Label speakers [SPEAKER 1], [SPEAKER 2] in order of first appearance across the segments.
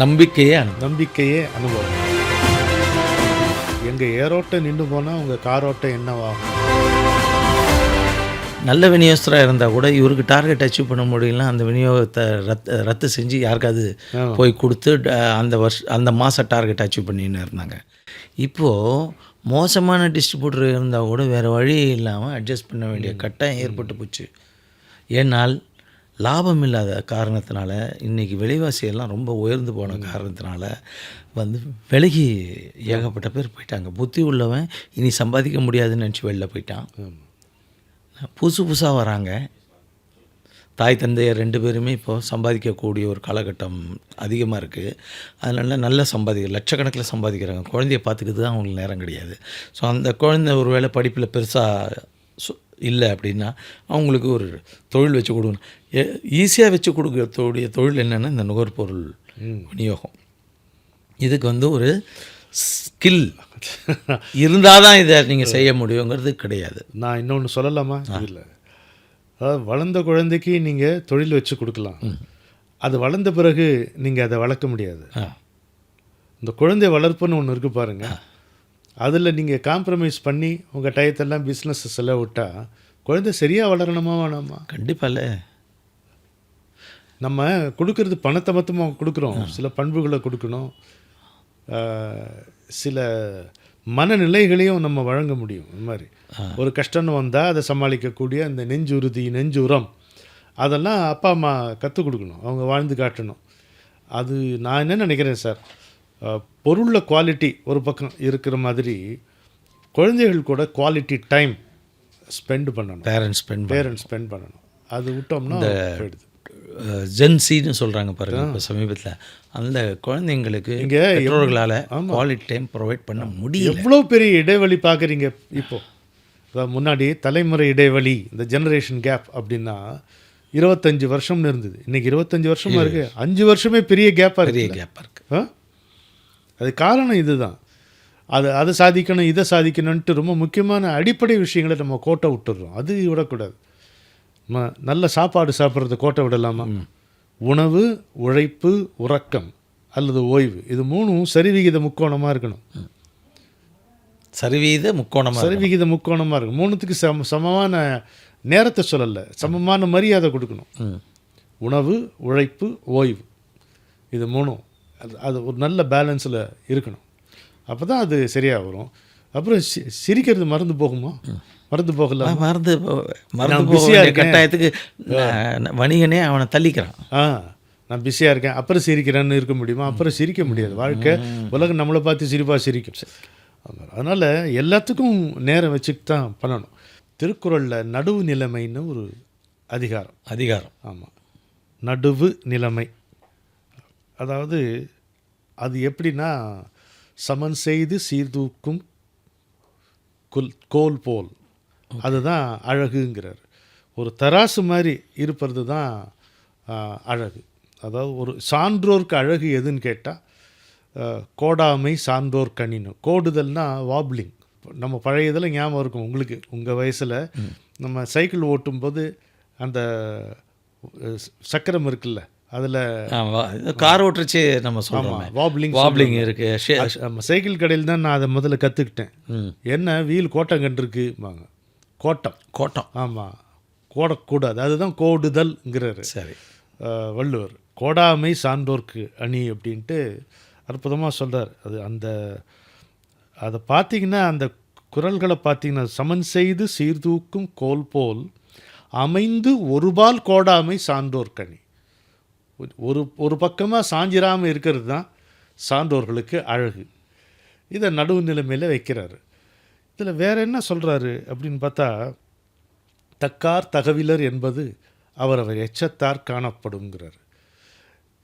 [SPEAKER 1] நம்பிக்கையே
[SPEAKER 2] நம்பிக்கையே அனுபவம். எங்கள் ஏரோட்டம் நின்று போனால் உங்கள் காரோட்டம் என்னவாகும்
[SPEAKER 1] நல்ல விநியோகஸ்தராக இருந்தால் கூட இவருக்கு டார்கெட் அச்சீவ் பண்ண முடியலனா அந்த விநியோகத்தை ரத்து ரத்து செஞ்சு யாருக்காவது. போய் கொடுத்து அந்த வருஷ அந்த மாத டார்கெட் அச்சீவ் பண்ணின்னு இருந்தாங்க. இப்போது மோசமான டிஸ்ட்ரிபியூட்டர் இருந்தால் கூட வேறு வழி இல்லாமல் அட்ஜஸ்ட் பண்ண வேண்டிய கட்டாயம் ஏற்பட்டு போச்சு. ஏனால் லாபம் இல்லாத காரணத்தினால இன்றைக்கி விலைவாசி எல்லாம் ரொம்ப உயர்ந்து போன காரணத்தினால வந்து விலகி ஏகப்பட்ட பேர் போயிட்டாங்க. புத்தி உள்ளவன் இனி சம்பாதிக்க முடியாதுன்னு நினச்சி வெளில போயிட்டான். புதுசு புதுசாக வராங்க. தாய் தந்தையர் ரெண்டு பேருமே இப்போது சம்பாதிக்கக்கூடிய ஒரு காலகட்டம் அதிகமாக இருக்குது அதனால நல்ல சம்பாதிக்க லட்சக்கணக்கில் சம்பாதிக்கிறாங்க. குழந்தைய பார்த்துக்கிறது தான் அவங்களுக்கு நேரம் கிடையாது. ஸோ அந்த குழந்தை ஒரு வேளை படிப்பில் பெருசாக இல்லை அப்படின்னா அவங்களுக்கு ஒரு தொழில் வச்சு கொடுக்கணும். ஈஸியாக வச்சு கொடுக்கக்கூடிய தொழில் என்னென்னா இந்த நுகர்பொருள் விநியோகம். இதுக்கு வந்து ஒரு ஸ்கில் இருந்தால் தான் இதை நீங்கள் செய்ய முடியுங்கிறது கிடையாது.
[SPEAKER 2] நான் இன்னொன்று சொல்லலாமா? இல்லை. அதாவது வளர்ந்த குழந்தைக்கு நீங்கள் தொழில் வச்சு கொடுக்கலாம். அது வளர்ந்த பிறகு நீங்கள் அதை வளர்க்க முடியாது. இந்த குழந்தை வளர்ப்புன்னு ஒன்று இருக்குது பாருங்க. அதில் நீங்கள் காம்ப்ரமைஸ் பண்ணி உங்கள் டயத்தெல்லாம் பிஸ்னஸ் செலவு விட்டா குழந்தை சரியாக வளரணுமா வேணாமா?
[SPEAKER 1] கண்டிப்பால.
[SPEAKER 2] நம்ம கொடுக்கறது பணத்தை மொத்தமாக கொடுக்குறோம். சில பண்புகளை கொடுக்கணும். சில மனநிலைகளையும் நம்ம வழங்க முடியும். இந்த மாதிரி. ஒரு கஷ்டம்னு வந்தால் அதை சமாளிக்கக்கூடிய அந்த நெஞ்சுறுதி நெஞ்சுரம் அதெல்லாம் அப்பா அம்மா கற்றுக் கொடுக்கணும். அவங்க வாழ்ந்து காட்டணும். அது நான் என்ன நினைக்கிறேன் சார்? பொருளில் குவாலிட்டி ஒரு பக்கம் இருக்கிற மாதிரி குழந்தைகள் கூட குவாலிட்டி டைம் ஸ்பெண்ட் பண்ணணும்.
[SPEAKER 1] பேரண்ட்ஸ் ஸ்பெண்ட்
[SPEAKER 2] பேரண்ட்ஸ் ஸ்பெண்ட் பண்ணணும். அது விட்டோம்னா போயிடுது.
[SPEAKER 1] ஜென்சின்னு சொல்கிறாங்க பாருங்க இப்போ சமீபத்தில். அந்த குழந்தைங்களுக்கு
[SPEAKER 2] இங்க
[SPEAKER 1] பெற்றோர்களால் குவாலிட்டி டைம் ப்ரொவைட் பண்ண முடியல.
[SPEAKER 2] எவ்வளோ பெரிய இடைவெளி பார்க்குறீங்க இப்போ? அதாவது முன்னாடி தலைமுறை இடைவெளி இந்த ஜெனரேஷன் கேப் அப்படின்னா இருபத்தஞ்சு வருஷம்னு இருந்தது. இன்னைக்கு இருபத்தஞ்சு வருஷமா இருக்கு. அஞ்சு வருஷமே பெரிய கேப்பாக
[SPEAKER 1] பெரிய கேப்பாக இருக்குது
[SPEAKER 2] ஆ? அது காரணம் இதுதான். அது அதை சாதிக்கணும் இதை சாதிக்கணும்ன்ட்டு ரொம்ப முக்கியமான அடிப்படை விஷயங்களை நம்ம கோட்டை விட்டுடுறோம் அது விடக்கூடாது. நம்ம நல்ல சாப்பாடு சாப்பிட்றது கோட்டை விடலாமா? உணவு உழைப்பு உறக்கம் அல்லது ஓய்வு. இது மூணும் சரிவிகித முக்கோணமாக இருக்கணும்.
[SPEAKER 1] சரிவீத முக்கோணமாக
[SPEAKER 2] சரிவிகித முக்கோணமாக இருக்கும் மூணுத்துக்கு சம சமமான நேரத்தை சொல்லலை. சமமான மரியாதை கொடுக்கணும். உணவு உழைப்பு ஓய்வு. இது மூணும். அது அது ஒரு நல்ல பேலன்ஸில் இருக்கணும். அப்போ தான் அது சரியாக வரும். அப்புறம் சிரிக்கிறது மறந்து போகுமா? மறந்து போகல.
[SPEAKER 1] மறந்து மறந்து போக. கட்டாயத்துக்கு வணிகனே அவனை தள்ளிக்கிறான்.
[SPEAKER 2] ஆ நான் பிஸியாக இருக்கேன். அப்புறம் சிரிக்கிறேன்னு இருக்க முடியுமா? அப்புறம் சிரிக்க முடியாது. வாழ்க்கை உலகம் நம்மளை பார்த்து சிரிப்பாக சிரிக்கும். அதனால் எல்லாத்துக்கும் நேரம் வச்சுட்டு தான் பண்ணணும். திருக்குறளில் நடுவு நிலைமைன்னு ஒரு அதிகாரம்.
[SPEAKER 1] அதிகாரம்.
[SPEAKER 2] ஆமாம் நடுவு நிலைமை. அதாவது அது எப்படின்னா சமன் செய்து சீர்தூக்கும் குல் கோல் போல். அதுதான் அழகுங்கிறார். ஒரு தராசு மாதிரி இருப்பது தான் அழகு. அதாவது ஒரு சான்றோர்க்கு அழகு எதுன்னு கேட்டால் கோடாமை சான்றோர் கணினு. கோடுதல்னா வாப்ளிங் நம்ம பழைய இதில் ஞாபகம் இருக்கும் உங்களுக்கு உங்கள் வயசில். நம்ம சைக்கிள் ஓட்டும்போது அந்த சக்கரம் இருக்குல்ல? அதில்
[SPEAKER 1] கார் ஓட்டுறச்சே நம்ம சொல்கிறோமே
[SPEAKER 2] வாப்ளிங்
[SPEAKER 1] வாப்ளிங் இருக்கு.
[SPEAKER 2] நம்ம சைக்கிள் கடையில் தான் நான் அதை முதல்ல கற்றுக்கிட்டேன். என்ன வீல் கோட்டம் கண்டிருக்கு வாங்க. கோட்டம்.
[SPEAKER 1] கோட்டம்.
[SPEAKER 2] ஆமாம் கோடக்கூடாது. அதுதான் கோடுதல்ங்கிறாரு.
[SPEAKER 1] சரி.
[SPEAKER 2] வள்ளுவர். கோடாமை சான்றோர்க்கு அணி அப்படின்ட்டு அற்புதமாக சொல்றார். அது அந்த அதை பார்த்தீங்கன்னா அந்த குரல்களை பார்த்தீங்கன்னா சமன் செய்து சீர்தூக்கும் கோல் போல் அமைந்து ஒருபால் கோடாமை சான்றோர்க்கணி. ஒரு ஒரு பக்கமாக சாஞ்சிராமல் இருக்கிறது தான் சான்றோர்களுக்கு அழகு. இதை நடுவு நிலைமையில் வைக்கிறாரு. இதில் வேற என்ன சொல்கிறாரு அப்படின்னு பார்த்தா தக்கார் தகவிலர் என்பது அவரவர் எச்சத்தார் காணப்படுங்கிறார்.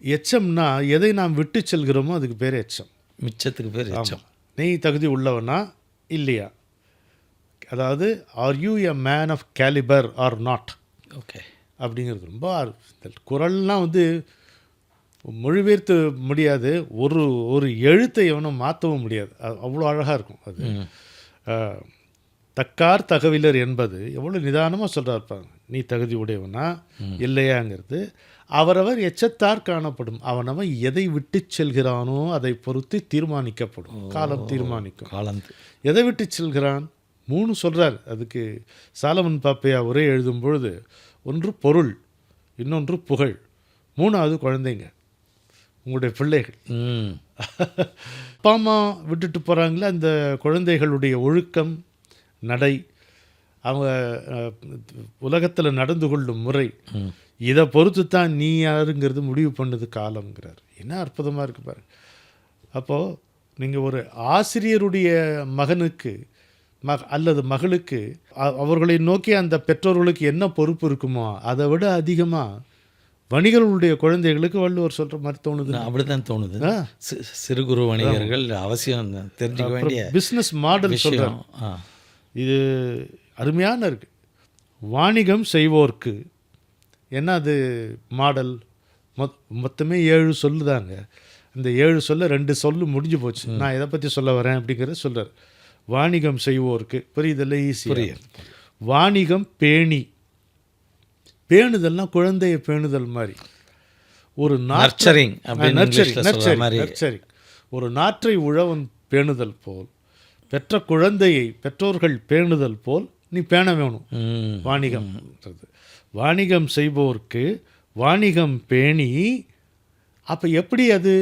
[SPEAKER 2] எச்சம்னா எதை நாம் விட்டு செல்கிறோமோ அதுக்கு பேர் எச்சம்.
[SPEAKER 1] மிச்சத்துக்கு பேர் எச்சம்.
[SPEAKER 2] நீ தகுதி உள்ளவனா? இல்லையா? அதாவது are you a man of calibre or not
[SPEAKER 1] okay
[SPEAKER 2] அப்படிங்கிறது ரொம்ப குரல்லாம் வந்து மொழிபெயர்த்து முடியாது. ஒரு ஒரு எழுத்தை எவனும் மாற்றவும் முடியாது. அது அவ்வளோ அழகாக இருக்கும் அது. தக்கார் தகவிலர் என்பது எவ்வளோ நிதானமாக சொல்கிறார் பாருங்க. நீ தகுதி உடையவனா? இல்லையாங்கிறது. அவரவர் எச்சத்தார் காணப்படும். அவனவன் எதை விட்டு செல்கிறானோ அதை பொறுத்து தீர்மானிக்கப்படும். காலம் தீர்மானிக்கும்.
[SPEAKER 1] காலந்து
[SPEAKER 2] எதை விட்டு செல்கிறான்? மூணு சொல்றார். அதுக்கு சாலமன் பாப்பையா உரை எழுதும் பொழுது ஒன்று பொருள் இன்னொன்று புகழ். மூணாவது குழந்தைங்க உங்களுடைய பிள்ளைகள்.
[SPEAKER 1] ம்.
[SPEAKER 2] அப்பா அம்மா விட்டுட்டு போகிறாங்களே அந்த குழந்தைகளுடைய ஒழுக்கம் நடை அவங்க உலகத்தில் நடந்து கொள்ளும் முறை இதை பொறுத்து தான் நீ யாருங்கிறது முடிவு பண்ணது காலம்ங்கிறார். என்ன அற்புதமாக இருக்கு பாருங்க. அப்போது நீங்கள் ஒரு ஆசிரியருடைய மகனுக்கு மக அல்லது மகளுக்கு அவர்களை நோக்கி அந்த பெற்றோர்களுக்கு என்ன பொறுப்பு இருக்குமோ அதை விட அதிகமாக வணிகர்களுடைய குழந்தைகளுக்கு வள்ளுவர் சொல்கிற மாதிரி தோணுது.
[SPEAKER 1] அப்படித்தான் தோணுது. சிறு குறு வணிகர்கள் அவசியம் தெரிஞ்சுக்க வேண்டிய
[SPEAKER 2] பிஸ்னஸ் மாடல் சொல்கிறார்
[SPEAKER 1] விஷயம் ஆ.
[SPEAKER 2] இது அருமையான இருக்கு. வாணிகம் செய்வோர்க்கு என்ன அது மாடல்? மொத் மொத்தமே ஏழு சொல்லுதாங்க. இந்த ஏழு சொல்ல ரெண்டு சொல்லு முடிஞ்சு போச்சு. நான் எதை பற்றி சொல்ல வரேன் அப்படிங்கிறத சொல்றார். வாணிகம் செய்வோர்க்கு. புரியுதில்ல? ஈஸி வாணிகம் பேணி. பேணுதல்னா குழந்தைய பேணுதல் மாதிரி. ஒரு
[SPEAKER 1] நர்ச்சரிங் அப்படின்னு
[SPEAKER 2] நர்ச்சரி
[SPEAKER 1] இங்கிலீஷ்ல சொல்ற
[SPEAKER 2] நர்ச்சரி
[SPEAKER 1] மாதிரி.
[SPEAKER 2] நர்ச்சரி ஒரு நாற்றை உழவன் பேணுதல் போல் பெற்ற குழந்தையை பெற்றோர்கள் பேணுதல் போல் நீ பேண வேணும். வாணிகம் வாணிகம் செய்பவர்க்கு வாணிகம் பேணி அப்போ எப்படி அது?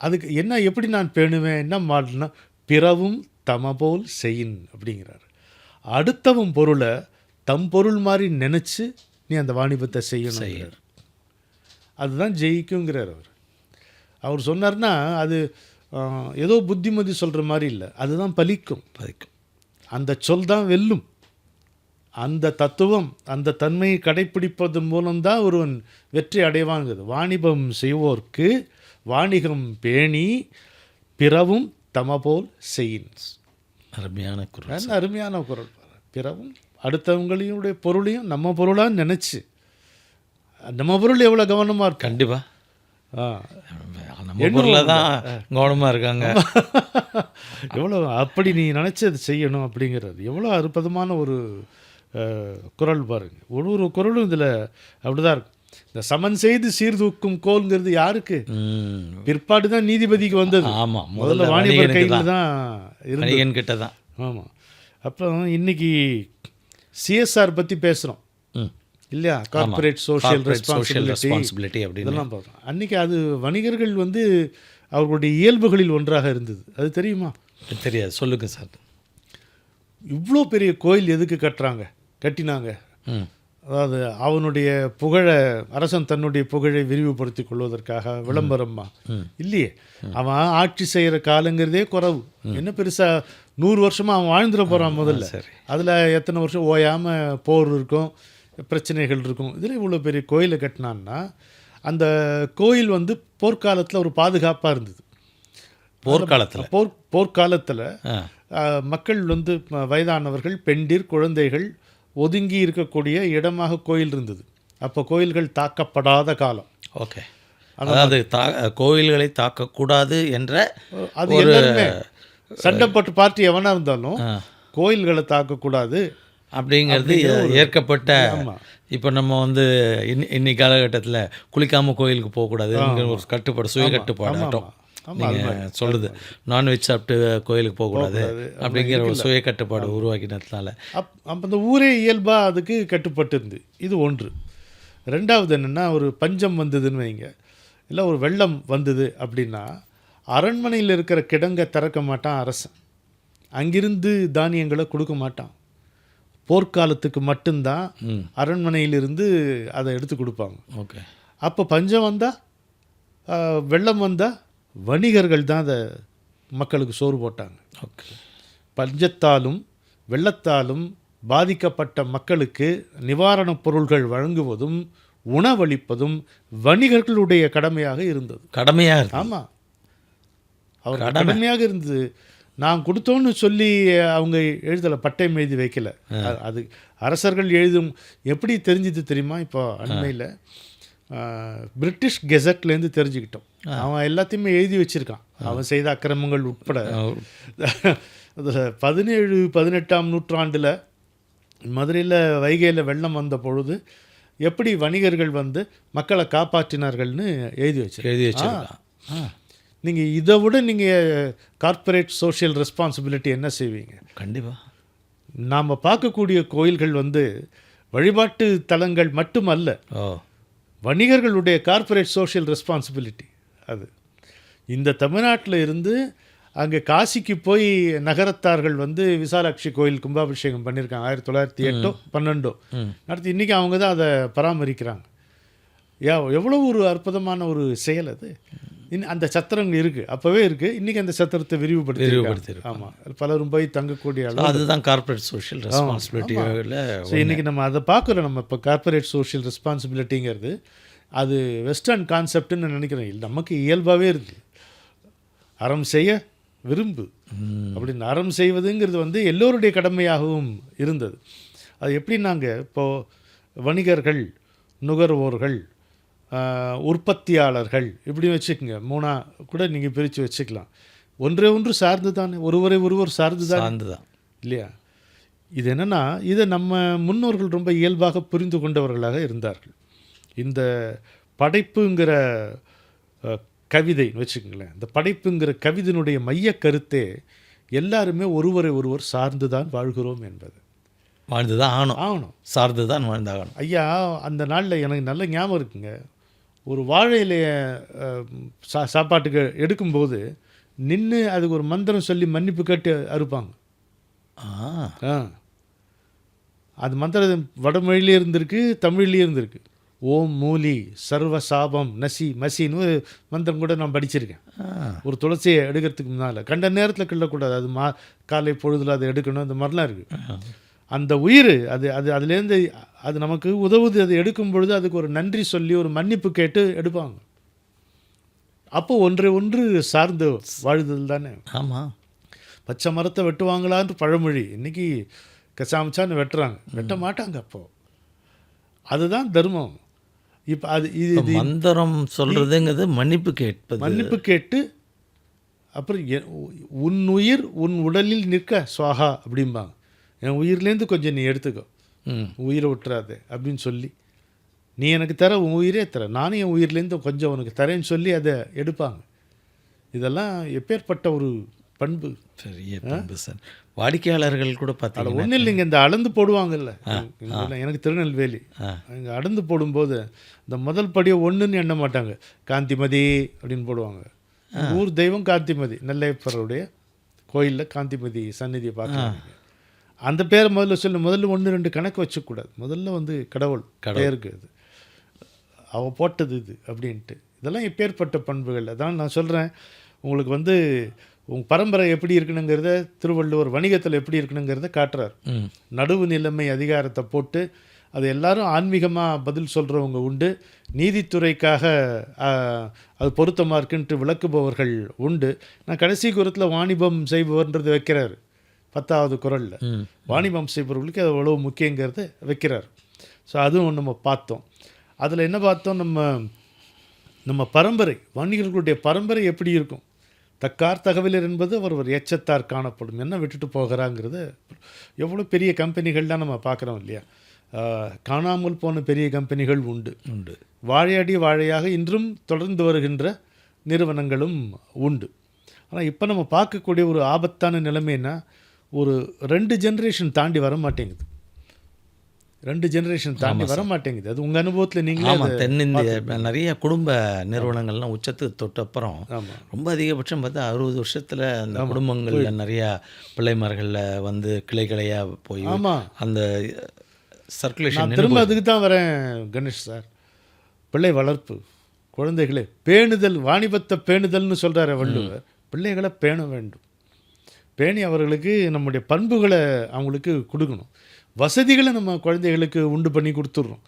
[SPEAKER 2] அதுக்கு என்ன எப்படி நான் பேணுவேன்? என்ன மாடல்னா பிறவும் தமபோல் செய்யின் அப்படிங்கிறார். அடுத்தவன் பொருளை தம் பொருள் மாதிரி நினச்சி நீ அந்த வாணிபத்தை செய்யணும். அதுதான் ஜெயிக்குங்கிறார் அவர். அவர் சொன்னார்னா அது ஏதோ புத்திமதி சொல்கிற மாதிரி இல்லை. அதுதான் பலிக்கும்.
[SPEAKER 1] பதிக்கும்
[SPEAKER 2] அந்த சொல் தான் வெல்லும். அந்த தத்துவம் அந்த தன்மையை கடைப்பிடிப்பதன் மூலம்தான் ஒருவன் வெற்றி அடைவாங்கிறது வாணிபம் செய்வோர்க்கு வாணிகம் பேணி பிறவும் தமபோல் செய்யின்
[SPEAKER 1] அருமையான குரல்
[SPEAKER 2] அருமையான குரல். பிறவும் அடுத்தவங்களையுடைய பொருளையும் நம்ம பொருளாக நினச்சி நம்ம பொருள் எவ்வளோ கவனமாக இருக்கும்?
[SPEAKER 1] கண்டிப்பா.
[SPEAKER 2] ஆ.
[SPEAKER 1] நம்ம பொருளில் தான் கவனமா இருக்காங்க.
[SPEAKER 2] எவ்வளோ அப்படி நீ நினச்சது செய்யணும் அப்படிங்கிறது. எவ்வளோ அற்புதமான ஒரு குரல் பாருங்க. ஒரு ஒரு குரலும் இதில் அப்படிதான் இருக்கும். இந்த சமன் செய்து சீர்தூக்கும் கோல்ங்கிறது யாருக்கு? பிற்பாடு தான் நீதிபதிக்கு வந்தது.
[SPEAKER 1] ஆமா
[SPEAKER 2] முதல்ல வாணிபர் கையில்
[SPEAKER 1] தான்.
[SPEAKER 2] தான் இருந்து
[SPEAKER 1] வணிகன் கிட்ட தான்.
[SPEAKER 2] ஆமாம் அப்புறம் இன்னைக்கு சிஎஸ்ஆர் பற்றி பேசுகிறோம் இல்லையா? கார்ப்பரேட் சோஷியல் ரெஸ்பான்சிபிலிட்டி இதெல்லாம் பார்க்குறோம் அன்றைக்கி அது வணிகர்கள் வந்து அவர்களுடைய இயல்புகளில் ஒன்றாக இருந்தது. அது தெரியுமா?
[SPEAKER 1] தெரியாது. சொல்லுங்க சார்.
[SPEAKER 2] இவ்வளோ பெரிய கோயில் எதுக்கு கட்டுறாங்க? கட்டினாங்க? அதாவது அவனுடைய புகழை அரசன் தன்னுடைய புகழை விரிவுபடுத்திக் கொள்வதற்காக விளம்பரமா? இல்லையே. அவன் ஆட்சி செய்கிற காலங்கிறதே குறவு. என்ன பெருசா? நூறு வருஷமா அவன் வாழ்ந்துட போறான் முதல்ல. அதில் எத்தனை வருஷம் ஓயாம போர் இருக்கும் பிரச்சனைகள் இருக்கும். இதில் இவ்வளோ பெரிய கோயிலை கட்டினான்னா அந்த கோயில் வந்து போர்க்காலத்தில் ஒரு பாதுகாப்பாக இருந்தது.
[SPEAKER 1] போர்க்காலத்துல?
[SPEAKER 2] போர் போர்க்காலத்தில் மக்கள் வந்து வயதானவர்கள் பெண்டிர் குழந்தைகள் ஒதுங்கி இருக்கக்கூடிய இடமாக கோயில் இருந்தது. அப்போ கோயில்கள் தாக்கப்படாத காலம்.
[SPEAKER 1] ஓகே. அதாவது தா கோவில்களை தாக்கக்கூடாது என்ற
[SPEAKER 2] அது எல்லாருமே சண்டைப்பட்டு பார்ட்டி எவனா இருந்தாலும். கோயில்களை தாக்கக்கூடாது.
[SPEAKER 1] அப்படிங்கிறது ஏற்கப்பட்ட இப்போ நம்ம வந்து இன்னி இன்னி காலகட்டத்தில் குளிக்காம கோயிலுக்கு போகக்கூடாதுங்கிற ஒரு கட்டுப்பாடு சுய கட்டுப்பாடு ஆட்டம் நீங்கள் சொல்லுது நான்வெஜ் சாப்பிட்டு கோயிலுக்கு போகக்கூடாது அப்படிங்கிற ஒரு சுய கட்டுப்பாடு உருவாக்கினதுனால.
[SPEAKER 2] அப் அப்போ அந்த ஊரே இயல்பாக அதுக்கு கட்டுப்பட்டு இருந்து. இது ஒன்று. ரெண்டாவது என்னென்னா ஒரு பஞ்சம் வந்ததுன்னு வைங்க. இல்லை ஒரு வெள்ளம் வந்தது அப்படின்னா அரண்மனையில் இருக்கிற கிடங்கை திறக்க மாட்டான் அரசன். அங்கிருந்து தானியங்களை கொடுக்க மாட்டான். போர்க்காலத்துக்கு மட்டும்தான் அரண்மனையிலிருந்து அதை எடுத்து கொடுப்பாங்க.
[SPEAKER 1] ஓகே.
[SPEAKER 2] அப்போ பஞ்சம் வந்தால் வெள்ளம் வந்தால் வணிகர்கள் தான் அதை மக்களுக்கு சோறு போட்டாங்க.
[SPEAKER 1] ஓகே.
[SPEAKER 2] பஞ்சத்தாலும் வெள்ளத்தாலும் பாதிக்கப்பட்ட மக்களுக்கு நிவாரணப் பொருள்கள் வழங்குவதும் உணவளிப்பதும் வணிகர்களுடைய கடமையாக இருந்தது.
[SPEAKER 1] கடமையாக
[SPEAKER 2] ஆமாம் அவர் கடமையாக இருந்தது. நான் கொடுத்தோன்னு சொல்லி அவங்க எழுதலை பட்டயம் எழுதி வைக்கல. அது அரசர்கள் எழுதும் எப்படி தெரிஞ்சது தெரியுமா? இப்போ அண்மையில் பிரிட்டிஷ் கெசட்லேருந்து தெரிஞ்சுக்கிட்டோம். அவன் எல்லாத்தையுமே எழுதி வச்சிருக்கான். அவன் செய்த அக்கிரமங்கள் உட்பட. பதினேழு பதினெட்டாம் நூற்றாண்டில் மதுரையில் வைகையில் வெள்ளம் வந்த பொழுது எப்படி வணிகர்கள் வந்து மக்களை காப்பாற்றினார்கள்னு எழுதி வச்சிருக்கேன்.
[SPEAKER 1] எழுதி ஆ.
[SPEAKER 2] நீங்கள் இதை விட நீங்கள் கார்ப்பரேட் சோஷியல் ரெஸ்பான்சிபிலிட்டி என்ன செய்வீங்க?
[SPEAKER 1] கண்டிப்பாக
[SPEAKER 2] நாம் பார்க்கக்கூடிய கோயில்கள் வந்து வழிபாட்டு தலங்கள் மட்டுமல்ல. வணிகர்களுடைய கார்ப்பரேட் சோஷியல் ரெஸ்பான்சிபிலிட்டி அது. இந்த தமிழ்நாட்டில் இருந்து அங்கே காசிக்கு போய் நகரத்தார்கள் வந்து விசாலாட்சி கோயில் கும்பாபிஷேகம் பண்ணியிருக்காங்க. ஆயிரத்தி தொள்ளாயிரத்தி எட்டோ பன்னெண்டோ. அடுத்து இன்றைக்கி அவங்க தான் அதை பராமரிக்கிறாங்க. யா எவ்வளோ ஒரு அற்புதமான ஒரு செயல் அது. இன் அந்த சத்திரம் இருக்குது அப்போவே இருக்குது இன்றைக்கி அந்த சத்திரத்தை விரிவுபடுத்தி
[SPEAKER 1] விரிவுபடுத்தியிருக்காங்க.
[SPEAKER 2] ஆமாம் பலரும் போய் தங்கக்கூடிய அளவு
[SPEAKER 1] அதுதான் கார்ப்பரேட் சோஷியல் ரெஸ்பான்சிபிலிட்டியில்
[SPEAKER 2] ஸோ இன்றைக்கி நம்ம அதை பார்க்குறோம் நம்ம இப்போ கார்ப்பரேட் சோஷியல் ரெஸ்பான்சிபிலிட்டிங்கிறது அது வெஸ்டர்ன் கான்செப்ட்னு நினைக்கிறேன். நமக்கு இயல்பாகவே இருக்குது அறம் செய்ய விரும்பு. அப்படின்னு அறம் செய்வதுங்கிறது வந்து எல்லோருடைய கடமையாகவும் இருந்தது. அது எப்படி நாங்கள் இப்போது வணிகர்கள் நுகர்வோர்கள் உற்பத்தியாளர்கள். இப்படி வச்சுக்கோங்க. மூணா கூட நீங்கள் பிரித்து வச்சுக்கலாம். ஒன்றே ஒன்று சார்ந்து தானே ஒருவரை ஒருவர் சார்ந்து தான்
[SPEAKER 1] சார்ந்து தான்
[SPEAKER 2] இல்லையா? இது என்னன்னா இதை நம்ம முன்னோர்கள் ரொம்ப இயல்பாக புரிந்து கொண்டவர்களாக இருந்தார்கள். இந்த படைப்புங்கிற கவிதை வச்சுக்கோங்களேன். இந்த படைப்புங்கிற கவிதையினுடைய மைய கருத்தே எல்லாருமே ஒருவரை ஒருவர் சார்ந்து தான் வாழ்கிறோம் என்பது.
[SPEAKER 1] வாழ்ந்து தான் ஆகணும்.
[SPEAKER 2] ஆகணும்.
[SPEAKER 1] சார்ந்து தான் வாழ்ந்தாகணும்.
[SPEAKER 2] ஐயா அந்த நாளில் எனக்கு நல்ல ஞாபகம் இருக்குங்க. ஒரு வாழை இலையை சா சாப்பாட்டுக்கு எடுக்கும்போது நின்று அதுக்கு ஒரு மந்திரம் சொல்லி மன்னிப்பு கேட்டு அறுப்பாங்க.
[SPEAKER 1] ஆ.
[SPEAKER 2] அது மந்திரம் வடமொழியிலே இருந்திருக்கு தமிழ்லேயே இருந்திருக்கு. ஓம் மூலி சர்வ சாபம் நசி மசின்னு மந்திரம் கூட நான் படிச்சிருக்கேன். ஒரு துளசியை எடுக்கிறதுக்கு முன்னால். கண்ட நேரத்தில் கிள்ளக்கூடாது. அது மா காலை பொழுதுல அதை எடுக்கணும் இந்த மாதிரிலாம் இருக்குது அந்த உயிர் அது அது அதுலேருந்து அது நமக்கு உதவுது அது எடுக்கும் பொழுது அதுக்கு ஒரு நன்றி சொல்லி ஒரு மன்னிப்பு கேட்டு எடுப்பாங்க. அப்போ ஒன்றை ஒன்று சார்ந்து வாழுதல் தானே.
[SPEAKER 1] ஆமாம்
[SPEAKER 2] பச்சை மரத்தை வெட்டுவாங்களான்னு பழமொழி. இன்னைக்கு கசாமிச்சான்னு வெட்டுறாங்க. வெட்ட மாட்டாங்க அப்போ. அதுதான் தர்மம். இப்போ அது இது
[SPEAKER 1] மந்திரம் சொல்றதுங்கிறது மன்னிப்பு கேட்பது.
[SPEAKER 2] மன்னிப்பு கேட்டு அப்புறம் உன் உயிர் உன் உடலில் நிற்க சுவாகா அப்படிம்பாங்க. என் உயிர்லேருந்து கொஞ்சம் நீ எடுத்துக்கோ. உயிரை விட்டுறாதே அப்படின்னு சொல்லி. நீ எனக்கு தர உன் உயிரே தர. நானும் என் உயிர்லேருந்து கொஞ்சம் உனக்கு தரேன்னு சொல்லி அதை எடுப்பாங்க. இதெல்லாம் எப்பேற்பட்ட ஒரு பண்பு.
[SPEAKER 1] பெரிய பண்பு சார். வாடிக்கையாளர்கள் கூட
[SPEAKER 2] அதில்
[SPEAKER 1] பார்த்தீங்கன்னா
[SPEAKER 2] ஒன்றும் இல்லைங்க இந்த அளந்து போடுவாங்கல்ல. எனக்கு திருநெல்வேலி. இங்கே அளந்து போடும்போது இந்த முதல் படியை ஒன்றுன்னு எண்ண மாட்டாங்க. காந்திமதி அப்படின்னு போடுவாங்க. ஊர் தெய்வம் காந்திமதி. நெல்லையப்பருடைய கோயிலில் காந்திமதி சந்நிதியை பார்க்குறாங்க அந்த பேரை முதல்ல சொல்லு முதல்ல ஒன்று ரெண்டு கணக்கு வச்சக்கூடாது. முதல்ல வந்து கடவுள் பேருக்கு அது அவ போட்டது இது அப்படின்ட்டு. இதெல்லாம் எப்பேற்பட்ட பண்புகள்? அதான் நான் சொல்கிறேன் உங்களுக்கு வந்து உங்கள் பரம்பரை எப்படி இருக்கணுங்கிறத திருவள்ளுவர் வணிகத்தில் எப்படி இருக்கணுங்கிறத காட்டுறார். நடுவு நிலைமை அதிகாரத்தை போட்டு அது எல்லாரும் ஆன்மீகமாக பதில் சொல்கிறவங்க உண்டு. நீதித்துறைக்காக அது பொருத்தமாக இருக்குன்ட்டு விளக்குபவர்கள் உண்டு. நான் கடைசி குரத்தில் வாணிபம் செய்பவர்ன்றது வைக்கிறார். பத்தாவது குரலில்.
[SPEAKER 1] ம்.
[SPEAKER 2] வாணிபம் செய்பவர்களுக்கு அது எவ்வளோ முக்கியங்கிறத வைக்கிறார். ஸோ அதுவும் நம்ம பார்த்தோம். அதில் என்ன பார்த்தோம்? நம்ம நம்ம பரம்பரை வணிகர்களுடைய பரம்பரை எப்படி இருக்கும்? தக்கார் தகவலர் என்பது அவர் ஒரு எச்சத்தார் காணப்படும். என்ன விட்டுட்டு போகிறாங்கிறது எவ்வளோ பெரிய கம்பெனிகள்லாம் நம்ம பார்க்குறோம் இல்லையா? காணாமல் போன பெரிய கம்பெனிகள் உண்டு.
[SPEAKER 1] உண்டு.
[SPEAKER 2] வாழையடி வாழையாக இன்றும் தொடர்ந்து வருகின்ற நிறுவனங்களும் உண்டு. ஆனால் இப்போ நம்ம பார்க்கக்கூடிய ஒரு ஆபத்தான நிலைமைன்னா ஒரு ரெண்டு ஜெனரேஷன் தாண்டி வர மாட்டேங்குது. ரெண்டு ஜெனரேஷன் தாண்டி வர மாட்டேங்குது. அது உங்கள் அனுபவத்தில் நீங்களே
[SPEAKER 1] ஆமாம் தென்னிந்திய நிறைய குடும்ப நிறுவனங்கள்லாம் உச்சத்துக்கு தொட்ட அப்புறம்
[SPEAKER 2] ஆமாம்
[SPEAKER 1] ரொம்ப அதிகபட்சம் பார்த்தா அறுபது வருஷத்தில் அந்த குடும்பங்களில் நிறையா பிள்ளைமார்களில் வந்து கிளை கிளையாக போய் அந்த சர்க்குலேஷன்
[SPEAKER 2] திரும்ப அதுக்கு தான் வரேன் கணேஷ் சார். பிள்ளை வளர்ப்பு குழந்தைகளே பேணுதல் வாணிபத்தை பேணுதல்னு சொல்கிறாரு வள்ளுவர். பிள்ளைகளை பேண வேண்டும். பேணி அவர்களுக்கு நம்முடைய பண்புகளை அவங்களுக்கு கொடுக்கணும். வசதிகளை நம்ம குழந்தைகளுக்கு உண்டு பண்ணி கொடுத்துட்றோம்.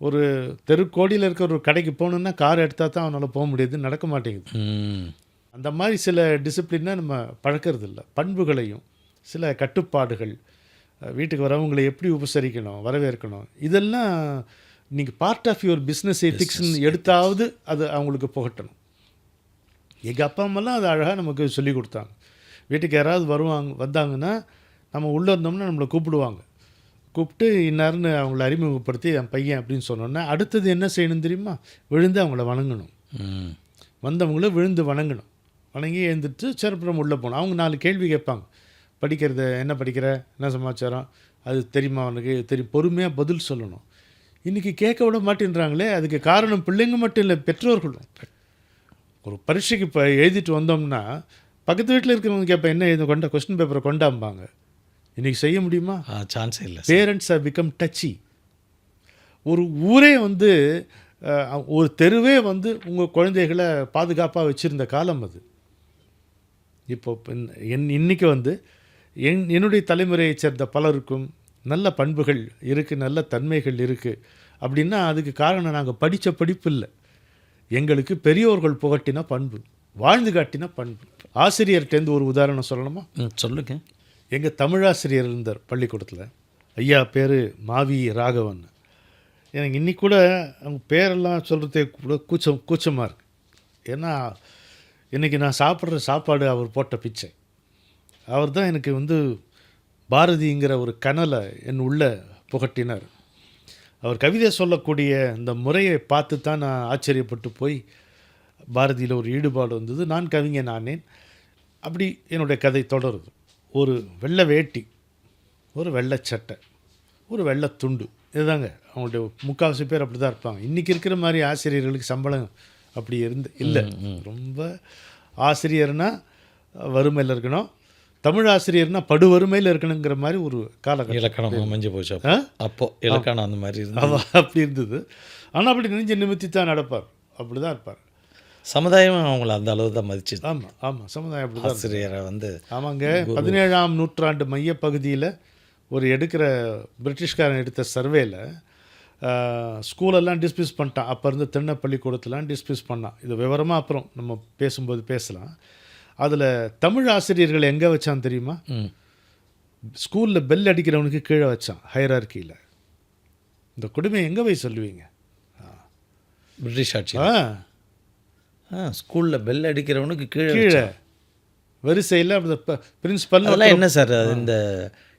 [SPEAKER 2] ஒரு தெருக்கோடியில் இருக்கிற ஒரு கடைக்கு போகணுன்னா கார் எடுத்தால் தான் அவனால் போக முடியுது நடக்க மாட்டேங்குது. அந்த மாதிரி சில டிசிப்ளினை நம்ம பழக்கிறது இல்ல பண்புகளையும் சில கட்டுப்பாடுகள் வீட்டுக்கு வரவங்களை எப்படி உபசரிக்கணும் வரவேற்கணும் இதெல்லாம் நீங்கள் பார்ட் ஆஃப் யுவர் பிஸ்னஸ் எத்திக்ஸ்னு எடுத்தாவது அது அவங்களுக்கு புகட்டணும். எங்கள் அப்பா அம்மாலாம் அது அழகாக நமக்கு சொல்லி கொடுத்தாங்க. வீட்டுக்கு யாராவது வருவாங்க வந்தாங்கன்னா நம்ம உள்ளே இருந்தோம்னா நம்மளை கூப்பிடுவாங்க. கூப்பிட்டு இன்னாருன்னு அவங்கள அறிமுகப்படுத்தி என் பையன் அப்படின்னு சொன்னோன்னே அடுத்தது என்ன செய்யணும் தெரியுமா? விழுந்து அவங்கள வணங்கணும். வந்தவங்கள விழுந்து வணங்கணும். வணங்கி எழுந்துட்டு சிறப்புறம் உள்ளே போகணும். அவங்க நாலு கேள்வி கேட்பாங்க. படிக்கிறத என்ன படிக்கிற? என்ன சமாச்சாரம்? அது தெரியுமா அவனுக்கு தெரியும். பொறுமையாக பதில் சொல்லணும். இன்றைக்கி கேட்க விட மாட்டேன்றாங்களே அதுக்கு காரணம் பிள்ளைங்க மட்டும் இல்லை பெற்றோர்களும் ஒரு பரீட்சைக்கு இப்போ எழுதிட்டு வந்தோம்னா பக்கத்து வீட்டில் இருக்கிறவங்க கேட்பேன் என்ன எழுத கொண்ட கொஸ்டின் பேப்பரை கொண்டாம்பாங்க. இன்றைக்கி செய்ய முடியுமா?
[SPEAKER 1] சான்ஸே இல்லை
[SPEAKER 2] பேரண்ட்ஸ் have பிகம் டச்சி ஒரு ஊரே வந்து ஒரு தெருவே வந்து உங்கள் குழந்தைகளை பாதுகாப்பாக வச்சுருந்த காலம் அது. இப்போ என் இன்னைக்கு வந்து என் என்னுடைய தலைமுறையைச் சேர்ந்த பலருக்கும் நல்ல பண்புகள் இருக்குது நல்ல தன்மைகள் இருக்குது அப்படின்னா அதுக்கு காரணம் நாங்கள் படித்த படிப்பு இல்லை. எங்களுக்கு பெரியோர்கள் புகட்டின பண்பு வாழ்ந்து காட்டின பண்பு. ஆசிரியர்கிட்டேருந்து ஒரு உதாரணம் சொல்லணுமா?
[SPEAKER 1] சொல்லுங்க.
[SPEAKER 2] எங்கள் தமிழாசிரியர் இருந்தார் பள்ளிக்கூடத்தில். ஐயா பேர் மாவி ராகவன். எனக்கு இன்னைக்கு கூட அவங்க பேரெல்லாம் சொல்கிறதே கூட கூச்சம் கூச்சமாக இருக்கு. ஏன்னா இன்றைக்கி நான் சாப்பிட்ற சாப்பாடு அவர் போட்ட பிச்சை. அவர் தான் எனக்கு வந்து பாரதிங்கிற ஒரு கனலை என் உள்ள புகட்டினார். அவர் கவிதை சொல்லக்கூடிய இந்த முறையை பார்த்து தான் நான் ஆச்சரியப்பட்டு போய் பாரதியில் ஒரு ஈடுபாடு வந்தது. நான் கவிஞன் ஆனேன். அப்படி என்னுடைய கதை தொடருது. ஒரு வெள்ளை வேட்டி ஒரு வெள்ளை சட்டை ஒரு வெள்ளை துண்டு. இதுதாங்க. அவங்களுடைய முக்கால்வாசி பேர் அப்படி தான் இருப்பாங்க. இன்றைக்கி இருக்கிற மாதிரி ஆசிரியர்களுக்கு சம்பளம் அப்படி இருந்து இல்லை. ரொம்ப ஆசிரியர்னா வறுமையில் இருக்கணும். தமிழ் ஆசிரியர்னா படு வறுமையில் இருக்கணுங்கிற மாதிரி ஒரு காலகட்டம்.
[SPEAKER 1] இலக்கணம் அமைஞ்சு போச்சு அப்போ. இலக்கணம் அந்த மாதிரி இருந்தது.
[SPEAKER 2] அப்படி இருந்தது. ஆனால் அப்படி நெஞ்ச நிமித்தி தான் நடப்பார். அப்படி தான் இருப்பார்.
[SPEAKER 1] சமுதாயம் அவங்கள அந்த அளவு தான் மதிச்சு
[SPEAKER 2] ஆமாம் ஆமாம் சமுதாயம் அப்படி தான்
[SPEAKER 1] ஆசிரியரை வந்து
[SPEAKER 2] ஆமாங்க. பதினேழாம் நூற்றாண்டு மையப்பகுதியில் ஒரு எடுக்கிற பிரிட்டிஷ்காரன் எடுத்த சர்வேல ஸ்கூலெல்லாம் டிஸ்மிஸ் பண்ணிட்டான். அப்போ இருந்து திண்ணை பள்ளிக்கூடத்தெலாம் டிஸ்மிஸ் பண்ணான். இது விவரமாக அப்புறம் நம்ம பேசும்போது பேசலாம். அதில் தமிழ் ஆசிரியர்கள் எங்கே வச்சான் தெரியுமா? ஸ்கூலில் பெல் அடிக்கிறவனுக்கு கீழே வச்சான் ஹைரார்கியில் இந்த கொடுமை எங்கே போய் சொல்லுவீங்க?
[SPEAKER 1] பிரிட்டிஷ் ஆட்சி ஸ்கூலில் பெல் அடிக்கிறவனுக்கு கீழே
[SPEAKER 2] கீழே. வரிசையில் அந்த பிரின்ஸ்பல்
[SPEAKER 1] அதெல்லாம் என்ன சார் அது? இந்த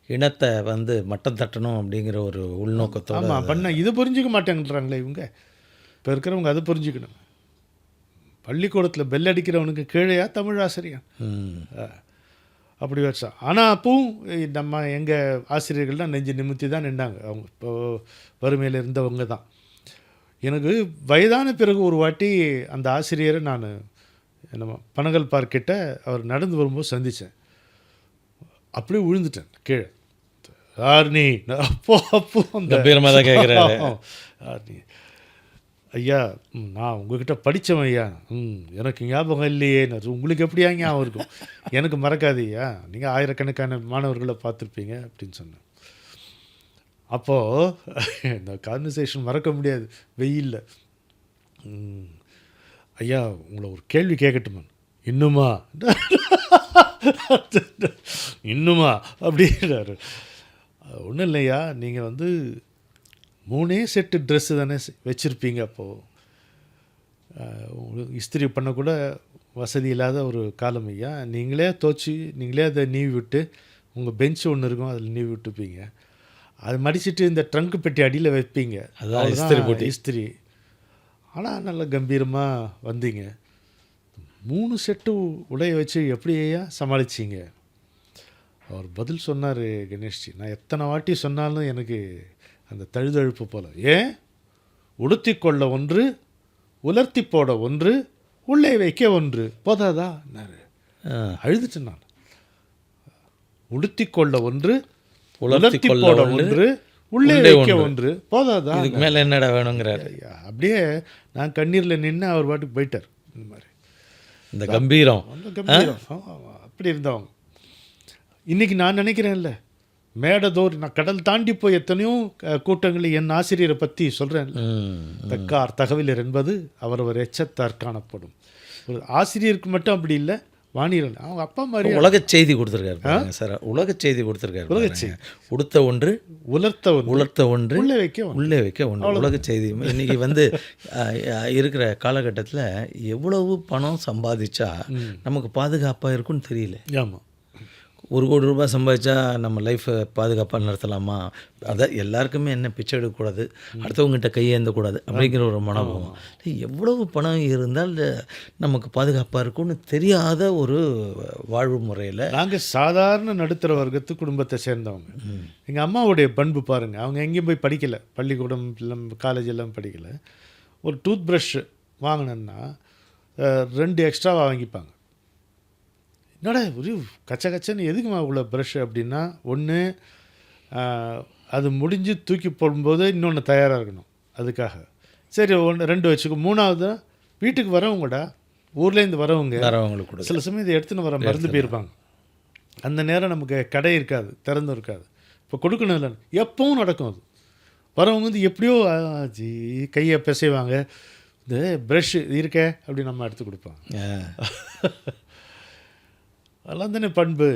[SPEAKER 1] இனத்தை வந்து மட்டம் தட்டணும் அப்படிங்கிற ஒரு உள்நோக்கத்தோட
[SPEAKER 2] ஆமாம் பண்ண இதை புரிஞ்சுக்க மாட்டேங்கிறாங்களே இவங்க. இப்போ இருக்கிறவங்க அதை புரிஞ்சுக்கணும். பள்ளிக்கூடத்தில் பெல் அடிக்கிறவனுக்கு கீழேயா தமிழ் ஆசிரியர்
[SPEAKER 1] ம்
[SPEAKER 2] அப்படி வச்சான் ஆனால் அப்பவும் நம்ம எங்கள் ஆசிரியர்கள்லாம் நெஞ்சு நிமித்தி தான் நின்றாங்க அவங்க இப்போ வறுமையில் இருந்தவங்க தான். எனக்கு வயதான பிறகு ஒரு வாட்டி அந்த ஆசிரியரை நான் நம்ம பனகல் பார்க்கிட்ட அவர் நடந்து வரும்போது சந்தித்தேன் அப்படியே விழுந்துட்டேன் கீழே. நான் அப்போ அப்போ அந்த
[SPEAKER 1] கம்பீரமாக தான்
[SPEAKER 2] நீ ஐயா ம், நான் உங்ககிட்ட படித்தவன் ஐயா. ம் எனக்கு ஞாபகம் இல்லையே. நான் உங்களுக்கு எப்படியா ஞாபகம் இருக்கும்? எனக்கு மறக்காது ஐயா நீங்கள் ஆயிரக்கணக்கான மாணவர்களை பார்த்துருப்பீங்க அப்படின்னு சொன்னேன். அப்போது இந்த கான்வர்சேஷன் மறக்க முடியாது. வெயில்ல. ஐயா உங்களை ஒரு கேள்வி கேட்கட்டுமா இன்னுமா? இன்னுமா? அப்படின்றாரு. ஒன்றும் இல்லையா? நீங்கள் வந்து மூணே செட்டு ட்ரெஸ்ஸு தானே வச்சுருப்பீங்க அப்போது உங்களுக்கு இஸ்திரி பண்ணக்கூட வசதி இல்லாத ஒரு காலம் ஐயா. நீங்களே தோச்சி நீங்களே அதை நீவி விட்டு உங்கள் பெஞ்ச் ஒன்று இருக்கும் அதில் நீவி விட்டுப்பீங்க அது மடிச்சிட்டு இந்த ட்ரங்க் பெட்டி அடியில் வைப்பீங்க.
[SPEAKER 1] அதான்
[SPEAKER 2] அவ்வளவுதான்
[SPEAKER 1] இஸ்திரி போட்டி.
[SPEAKER 2] இஸ்திரி ஆனால் நல்ல கம்பீரமாக வந்தீங்க. மூணு செட்டு உடைய வச்சு எப்படி ஐயா சமாளிச்சீங்க? அவர் பதில் சொன்னார் கணேஷ்ஜி. நான் எத்தனை வாட்டி சொன்னாலும் எனக்கு அந்த தழுதழுப்பு போல. ஏன்? உடுத்தி கொள்ள ஒன்று உலர்த்தி போட ஒன்று உள்ளே வைக்க ஒன்று. போதாதா? அழுதுட்டேன் நான். உடுத்தி கொள்ள ஒன்று
[SPEAKER 1] உலர்த்தி கொள்ள ஒன்று,
[SPEAKER 2] உள்ளே வைக்க
[SPEAKER 1] ஒன்று.
[SPEAKER 2] ஒன்று. போதாதா?
[SPEAKER 1] இதுக்கு மேலே என்னடா வேணுங்கிறாரு.
[SPEAKER 2] ஐயா, அப்படியே நான் கண்ணீரில் நின்று அவர் பாட்டுக்கு போயிட்டார். இந்த மாதிரி.
[SPEAKER 1] இந்த கம்பீரம்.
[SPEAKER 2] அப்படி இருந்தவங்க. இன்னைக்கு நான் நினைக்கிறேன்ல மேடதோர் நான் கடல் தாண்டி போய் எத்தனையோ கூட்டங்களில் என் ஆசிரியரை பற்றி சொல்கிறேன்ல
[SPEAKER 1] ம்.
[SPEAKER 2] தக்கார் தகவலர் என்பது அவரவர் எச்சத்தார் காணப்படும். ஒரு ஆசிரியருக்கு மட்டும் அப்படி இல்லை வாணியர்கள் அவங்க அப்பா மாதிரி
[SPEAKER 1] உலக செய்தி கொடுத்துருக்காரு சார். உலக செய்தி கொடுத்துருக்காரு
[SPEAKER 2] உலக
[SPEAKER 1] பாருங்க. உடுத்த ஒன்று
[SPEAKER 2] உலர்த்த ஒன்று.
[SPEAKER 1] உலர்த்த ஒன்று
[SPEAKER 2] உள்ளே வைக்க.
[SPEAKER 1] உள்ளே வைக்க ஒன்று. உலக செய்தி. இன்னைக்கு வந்து இருக்கிற காலகட்டத்தில் எவ்வளவு பணம் சம்பாதிச்சா நமக்கு பாதுகாப்பாக இருக்கும்னு தெரியல.
[SPEAKER 2] ஆமாம்
[SPEAKER 1] ஒரு கோடி ரூபாய் சம்பாதிச்சா நம்ம லைஃப்பை பாதுகாப்பாக நடத்தலாமா? அதான் எல்லாருக்குமே என்ன பிச்சை எடுக்கக்கூடாது அடுத்தவங்ககிட்ட கையேந்தக்கூடாது அப்படிங்கிற ஒரு மனோபாவம். எவ்வளவு பணம் இருந்தால் நமக்கு பாதுகாப்பாக இருக்கும்னு தெரியாத ஒரு வாழ்வு முறையில்
[SPEAKER 2] நாங்கள் சாதாரண நடுத்தர வர்க்கத்து குடும்பத்தை சேர்ந்தவங்க. எங்கள் அம்மாவுடைய பண்பு பாருங்கள் அவங்க எங்கேயும் போய் படிக்கலை. பள்ளிக்கூடம் எல்லாம் காலேஜ் எல்லாம் படிக்கலை. ஒரு டூத் ப்ரஷ் வாங்கினேன்னா ரெண்டு எக்ஸ்ட்ராவாக வாங்கிப்பாங்க. என்னடா ஒரு கச்ச கச்சன்னு எதுக்குமா இவ்வளோ ப்ரஷ் அப்படின்னா? ஒன்று அது முடிஞ்சு தூக்கி போடும்போது இன்னொன்று தயாராக இருக்கணும் அதுக்காக. சரி ஒன்று ரெண்டு வச்சுக்கோ. மூணாவது வீட்டுக்கு வரவங்கடா ஊர்லேருந்து வரவங்க
[SPEAKER 1] வரவங்களுக்கு கூட
[SPEAKER 2] சில சமயம் இதை எடுத்துன்னு வர மறந்து போயிருப்பாங்க. அந்த நேரம் நமக்கு கடை இருக்காது திறந்து இருக்காது. இப்போ கொடுக்கணும் இல்லை. எப்பவும் நடக்கும் அது. வரவங்க வந்து எப்படியோ ஜி கையை பிசைவாங்க. இந்த ப்ரஷ் இருக்கே அப்படி நம்ம எடுத்து கொடுப்பாங்க. அதெல்லாம் தானே பண்பு.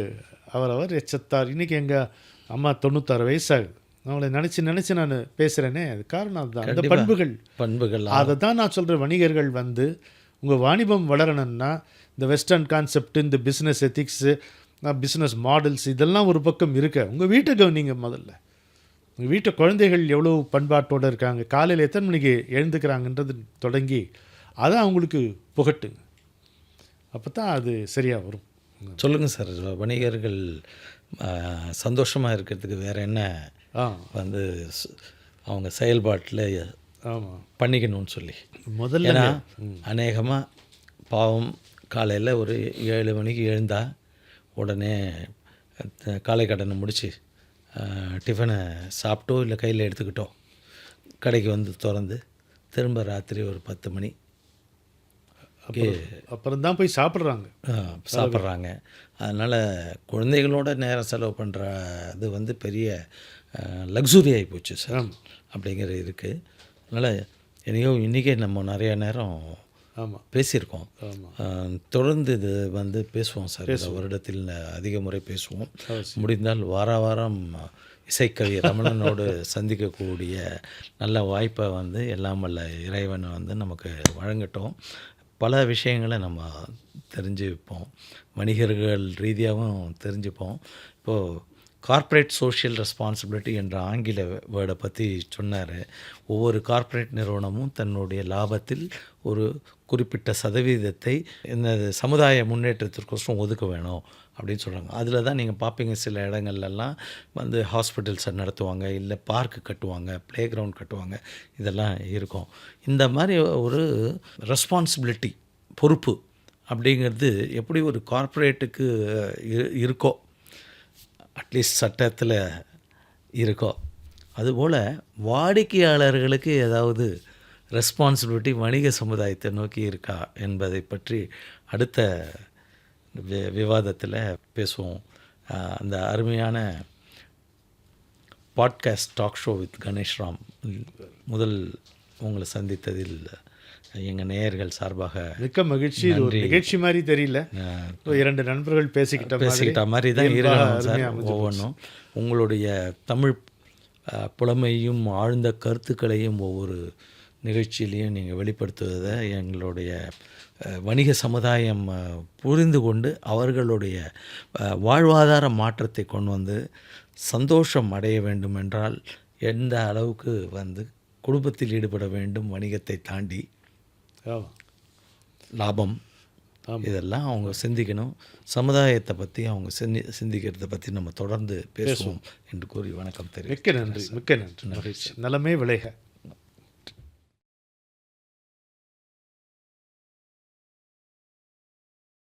[SPEAKER 2] அவரவர் எச்சத்தார். இன்றைக்கி எங்கள் அம்மா தொண்ணூத்தாறு வயசாகுது. அவங்கள நினச்சி நினச்சி நான் பேசுகிறேனே அது காரணம் அதுதான். அந்த. பண்புகள்.
[SPEAKER 1] பண்புகள்
[SPEAKER 2] அதை தான் நான் சொல்கிறேன் வணிகர்கள் வந்து உங்கள் வாணிபம் வளரணும்னா இந்த வெஸ்டர்ன் கான்செப்ட் இந்த பிஸ்னஸ் எத்திக்ஸு பிஸ்னஸ் மாடல்ஸ் இதெல்லாம் ஒரு பக்கம் இருக்க. உங்கள் வீட்டை கவனிங்க முதல்ல. உங்கள் வீட்டு குழந்தைகள் எவ்வளோ பண்பாட்டோடு இருக்காங்க. காலையில் எத்தனை மணிக்கு எழுந்துக்கிறாங்கன்றது தொடங்கி அதை அவங்களுக்கு புகட்டுங்க. அப்போ தான் அது சரியாக வரும்.
[SPEAKER 1] சொல்லுங்கள் சார். வணிகர்கள் சந்தோஷமாக இருக்கிறதுக்கு வேறு என்ன வந்து அவங்க செயல்பாட்டில் பண்ணிக்கணும்னு சொல்லி.
[SPEAKER 2] முதல்ல
[SPEAKER 1] ஏன்னா அநேகமாக பாவம் காலையில் ஒரு ஏழு மணிக்கு எழுந்தா உடனே காலை கடனை முடித்து டிஃபனை சாப்பிட்டோ இல்லை கையில் எடுத்துக்கிட்டோ கடைக்கு வந்து திறந்து திரும்ப ராத்திரி ஒரு பத்து மணி
[SPEAKER 2] அப்புறம் தான் போய் சாப்பிட்றாங்க.
[SPEAKER 1] சாப்பிட்றாங்க. அதனால் குழந்தைகளோட நேரம் செலவு பண்ணுற இது வந்து பெரிய லக்ஸுரி ஆகி போச்சு சார். அப்படிங்கிற இருக்குது அதனால் என்னையோ இன்றைக்கே நம்ம நிறைய நேரம்
[SPEAKER 2] ஆமாம்
[SPEAKER 1] பேசியிருக்கோம். தொடர்ந்து இது வந்து பேசுவோம் சார். இந்த வருடத்தில் அதிக முறை பேசுவோம். முடிந்தால் வார வாரம் இசைக்கவி ரமணனோடு சந்திக்கக்கூடிய நல்ல வாய்ப்பை வந்து எல்லாம் வல்ல இறைவன் வந்து நமக்கு வழங்கட்டும். பல விஷயங்களை நம்ம தெரிஞ்சுப்போம். வணிகர்கள் ரீதியாகவும் தெரிஞ்சுப்போம். இப்போது கார்ப்பரேட் சோஷியல் ரெஸ்பான்சிபிலிட்டி என்ற ஆங்கில வேர்டை பற்றி சொன்னார். ஒவ்வொரு கார்ப்பரேட் நிறுவனமும் தன்னுடைய லாபத்தில் ஒரு குறிப்பிட்ட சதவீதத்தை இந்த சமுதாய முன்னேற்றத்திற்கோசரம் ஒதுக்க வேணும் அப்படின்னு சொல்கிறாங்க அதில் தான் நீங்கள் பார்ப்பீங்க சில இடங்கள்லாம் வந்து ஹாஸ்பிட்டல்ஸை நடத்துவாங்க இல்லை பார்க்கு கட்டுவாங்க ப்ளே கிரவுண்ட் கட்டுவாங்க இதெல்லாம் இருக்கும். இந்த மாதிரி ஒரு ரெஸ்பான்சிபிலிட்டி பொறுப்பு அப்படிங்கிறது எப்படி ஒரு கார்ப்பரேட்டுக்கு இருக்கோ? அட்லீஸ்ட் சட்டத்தில் இருக்கோ. அதுபோல் வாடிக்கையாளர்களுக்கு ஏதாவது ரெஸ்பான்சிபிலிட்டி வணிக சமுதாயத்தை நோக்கி இருக்கா என்பதை பற்றி அடுத்த வி விவாதத்தில் பேசுவோம். அந்த அருமையான podcast talk show with Ganesh Ram முதல் உங்களை சந்தித்ததில் எங்கள் நேயர்கள் சார்பாக
[SPEAKER 2] மிக்க மகிழ்ச்சி. இது ஒரு நிகழ்ச்சி மாதிரி தெரியல. இரண்டு நண்பர்கள் பேசிக்கிட்ட
[SPEAKER 1] பேசிக்கிட்ட மாதிரி தான் இருக்கணும் சார் ஒவ்வொன்றும். உங்களுடைய தமிழ் புலமையும் ஆழ்ந்த கருத்துக்களையும் ஒவ்வொரு நிகழ்ச்சியிலையும் நீங்கள் வெளிப்படுத்துவதை எங்களுடைய வணிக சமுதாயம் புரிந்து கொண்டு அவர்களுடைய வாழ்வாதார மாற்றத்தை கொண்டு வந்து சந்தோஷம் அடைய வேண்டும் என்றால் எந்த அளவுக்கு வந்து குடும்பத்தில் ஈடுபட வேண்டும் வணிகத்தை தாண்டி லாபம். இதெல்லாம் அவங்க சிந்திக்கணும். சமுதாயத்தை பற்றி அவங்க சிந்தி சிந்திக்கிறத பற்றி நம்ம தொடர்ந்து பேசுவோம் என்று கூறி வணக்கம் தெரிவிக்கிறேன்.
[SPEAKER 2] மிக்க நன்றி. மிக்க நன்றி. மகிழ்ச்சி. நலமே விளைக.